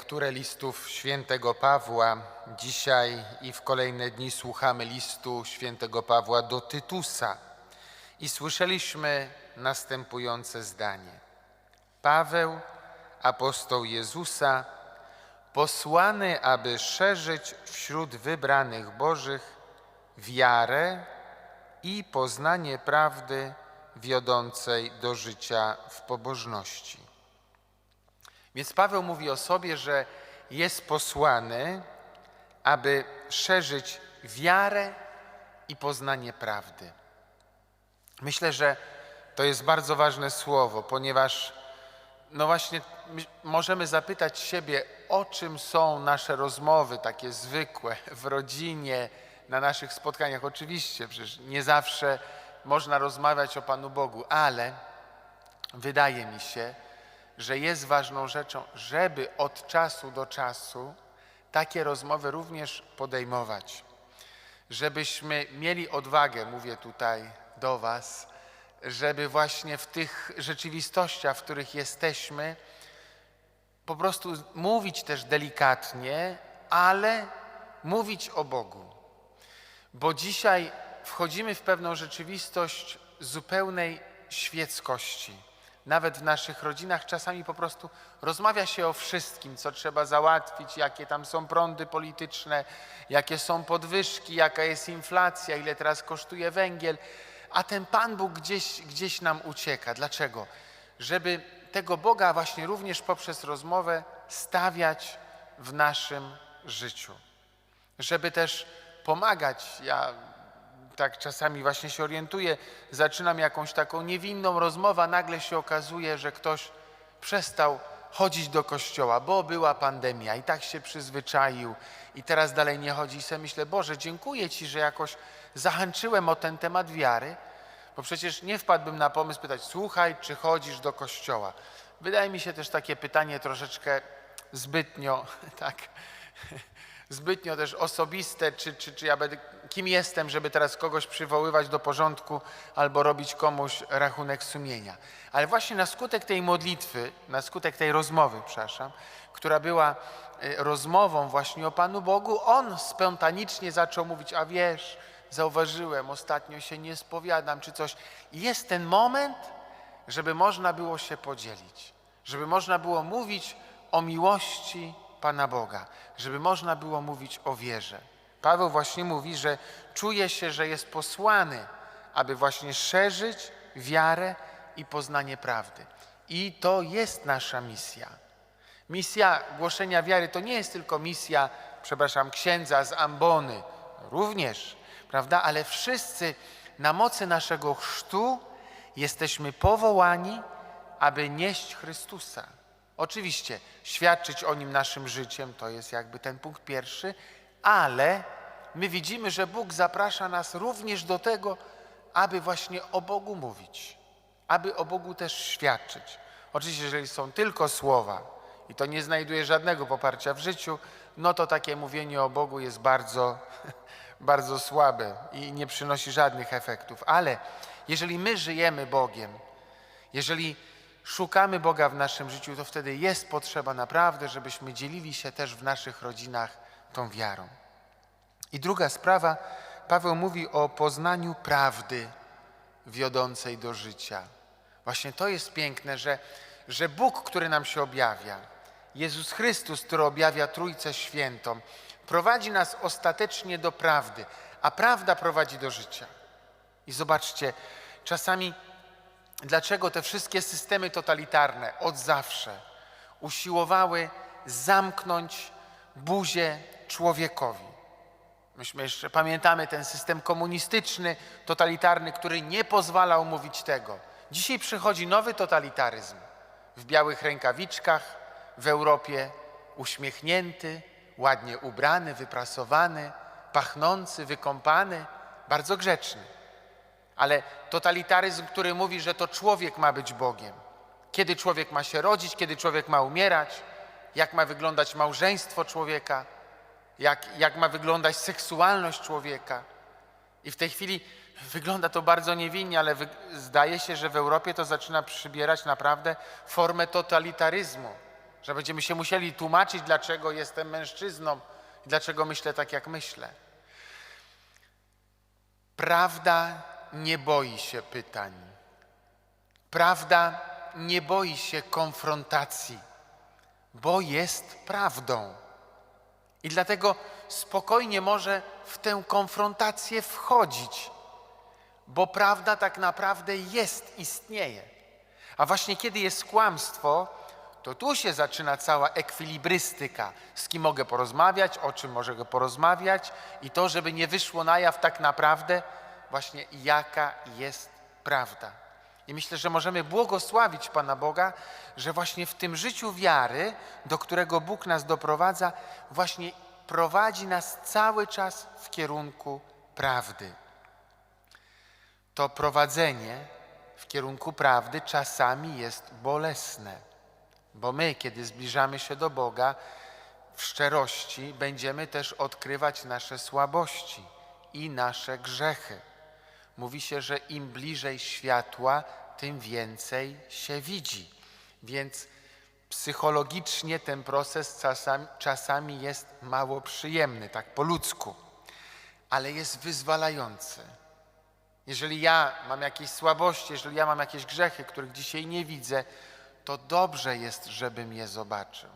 lekturę listów świętego Pawła. Dzisiaj i w kolejne dni słuchamy listu świętego Pawła do Tytusa. I słyszeliśmy następujące zdanie. Paweł, apostoł Jezusa, posłany, aby szerzyć wśród wybranych Bożych wiarę i poznanie prawdy wiodącej do życia w pobożności. Więc Paweł mówi o sobie, że jest posłany, aby szerzyć wiarę i poznanie prawdy. Myślę, że to jest bardzo ważne słowo, ponieważ no właśnie my- możemy zapytać siebie, o czym są nasze rozmowy takie zwykłe w rodzinie, na naszych spotkaniach. Oczywiście, przecież nie zawsze można rozmawiać o Panu Bogu, ale wydaje mi się, że jest ważną rzeczą, żeby od czasu do czasu takie rozmowy również podejmować. Żebyśmy mieli odwagę, mówię tutaj do Was, żeby właśnie w tych rzeczywistościach, w których jesteśmy, po prostu mówić też delikatnie, ale mówić o Bogu. Bo dzisiaj wchodzimy w pewną rzeczywistość zupełnej świeckości. Nawet w naszych rodzinach czasami po prostu rozmawia się o wszystkim, co trzeba załatwić, jakie tam są prądy polityczne, jakie są podwyżki, jaka jest inflacja, ile teraz kosztuje węgiel, a ten Pan Bóg gdzieś, gdzieś nam ucieka. Dlaczego? Żeby tego Boga właśnie również poprzez rozmowę stawiać w naszym życiu żeby też pomagać. Ja tak czasami właśnie się orientuję, zaczynam jakąś taką niewinną rozmowę, nagle się okazuje, że ktoś przestał chodzić do kościoła, bo była pandemia i tak się przyzwyczaił i teraz dalej nie chodzi. I sobie myślę, Boże, dziękuję Ci, że jakoś zahęczyłem o ten temat wiary, bo przecież nie wpadłbym na pomysł pytać, słuchaj, czy chodzisz do kościoła. Wydaje mi się też takie pytanie troszeczkę zbytnio, tak, zbytnio też osobiste, czy, czy, czy ja będę, kim jestem, żeby teraz kogoś przywoływać do porządku albo robić komuś rachunek sumienia. Ale właśnie na skutek tej modlitwy, na skutek tej rozmowy, przepraszam, która była e, rozmową właśnie o Panu Bogu, on spontanicznie zaczął mówić, a wiesz, zauważyłem, ostatnio się nie spowiadam, czy coś. I jest ten moment, żeby można było się podzielić, żeby można było mówić o miłości Pana Boga, żeby można było mówić o wierze. Paweł właśnie mówi, że czuje się, że jest posłany, aby właśnie szerzyć wiarę i poznanie prawdy. I to jest nasza misja. Misja głoszenia wiary to nie jest tylko misja, przepraszam, księdza z ambony, również, prawda? Ale wszyscy na mocy naszego chrztu jesteśmy powołani, aby nieść Chrystusa. Oczywiście świadczyć o nim naszym życiem to jest jakby ten punkt pierwszy, ale my widzimy, że Bóg zaprasza nas również do tego, aby właśnie o Bogu mówić, aby o Bogu też świadczyć. Oczywiście, jeżeli są tylko słowa i to nie znajduje żadnego poparcia w życiu, no to takie mówienie o Bogu jest bardzo, bardzo słabe i nie przynosi żadnych efektów. Ale jeżeli my żyjemy Bogiem, jeżeli szukamy Boga w naszym życiu, to wtedy jest potrzeba naprawdę, żebyśmy dzielili się też w naszych rodzinach tą wiarą. I druga sprawa, Paweł mówi o poznaniu prawdy wiodącej do życia. Właśnie to jest piękne, że, że Bóg, który nam się objawia, Jezus Chrystus, który objawia Trójcę Świętą, prowadzi nas ostatecznie do prawdy, a prawda prowadzi do życia. I zobaczcie, czasami dlaczego te wszystkie systemy totalitarne od zawsze usiłowały zamknąć buzię człowiekowi. Myśmy jeszcze pamiętamy ten system komunistyczny, totalitarny, który nie pozwalał mówić tego. Dzisiaj przychodzi nowy totalitaryzm w białych rękawiczkach, w Europie uśmiechnięty, ładnie ubrany, wyprasowany, pachnący, wykąpany, bardzo grzeczny. Ale totalitaryzm, który mówi, że to człowiek ma być Bogiem. Kiedy człowiek ma się rodzić, kiedy człowiek ma umierać, jak ma wyglądać małżeństwo człowieka, jak, jak ma wyglądać seksualność człowieka. I w tej chwili wygląda to bardzo niewinnie, ale wy, zdaje się, że w Europie to zaczyna przybierać naprawdę formę totalitaryzmu. że będziemy się musieli tłumaczyć, dlaczego jestem mężczyzną i dlaczego myślę tak, jak myślę. Prawda nie boi się pytań. Prawda nie boi się konfrontacji, bo jest prawdą. I dlatego spokojnie może w tę konfrontację wchodzić, bo prawda tak naprawdę jest, istnieje. A właśnie kiedy jest kłamstwo, to tu się zaczyna cała ekwilibrystyka. Z kim mogę porozmawiać, o czym mogę porozmawiać i to, żeby nie wyszło na jaw tak naprawdę właśnie jaka jest prawda. I myślę, że możemy błogosławić Pana Boga, że właśnie w tym życiu wiary, do którego Bóg nas doprowadza, właśnie prowadzi nas cały czas w kierunku prawdy. To prowadzenie w kierunku prawdy czasami jest bolesne, bo my, kiedy zbliżamy się do Boga, w szczerości będziemy też odkrywać nasze słabości i nasze grzechy. Mówi się, że im bliżej światła, tym więcej się widzi. Więc psychologicznie ten proces czasami, czasami jest mało przyjemny, tak po ludzku, ale jest wyzwalający. Jeżeli ja mam jakieś słabości, jeżeli ja mam jakieś grzechy, których dzisiaj nie widzę, to dobrze jest, żebym je zobaczył.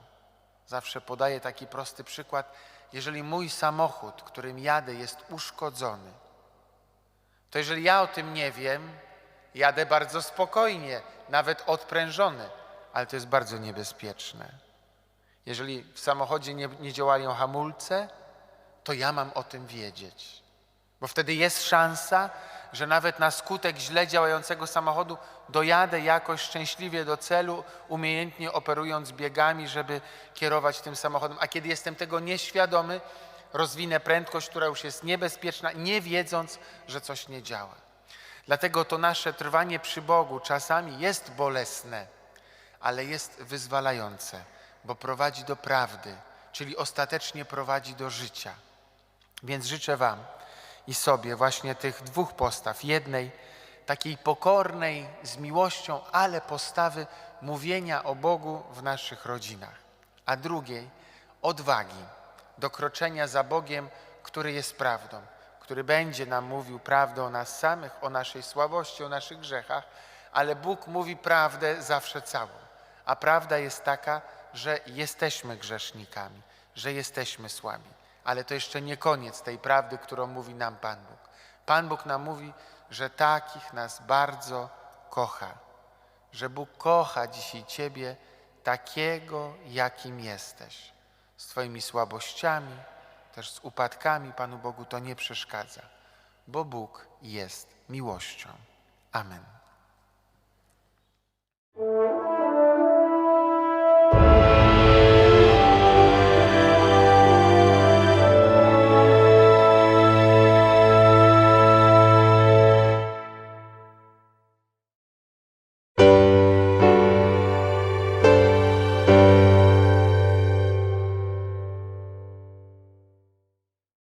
Zawsze podaję taki prosty przykład. Jeżeli mój samochód, którym jadę, jest uszkodzony, to jeżeli ja o tym nie wiem, jadę bardzo spokojnie, nawet odprężony, ale to jest bardzo niebezpieczne. Jeżeli w samochodzie nie, nie działają hamulce, to ja mam o tym wiedzieć, bo wtedy jest szansa, że nawet na skutek źle działającego samochodu dojadę jakoś szczęśliwie do celu, umiejętnie operując biegami, żeby kierować tym samochodem. A kiedy jestem tego nieświadomy, rozwinę prędkość, która już jest niebezpieczna, nie wiedząc, że coś nie działa. Dlatego to nasze trwanie przy Bogu czasami jest bolesne, ale jest wyzwalające, bo prowadzi do prawdy, czyli ostatecznie prowadzi do życia. Więc życzę Wam i sobie właśnie tych dwóch postaw. Jednej takiej pokornej, z miłością, ale postawy mówienia o Bogu w naszych rodzinach, a drugiej odwagi do kroczenia za Bogiem, który jest prawdą, który będzie nam mówił prawdę o nas samych, o naszej słabości, o naszych grzechach, ale Bóg mówi prawdę zawsze całą. A prawda jest taka, że jesteśmy grzesznikami, że jesteśmy słabi. Ale to jeszcze nie koniec tej prawdy, którą mówi nam Pan Bóg. Pan Bóg nam mówi, że takich nas bardzo kocha, że Bóg kocha dzisiaj Ciebie takiego, jakim jesteś. Z Twoimi słabościami, też z upadkami Panu Bogu to nie przeszkadza, bo Bóg jest miłością. Amen.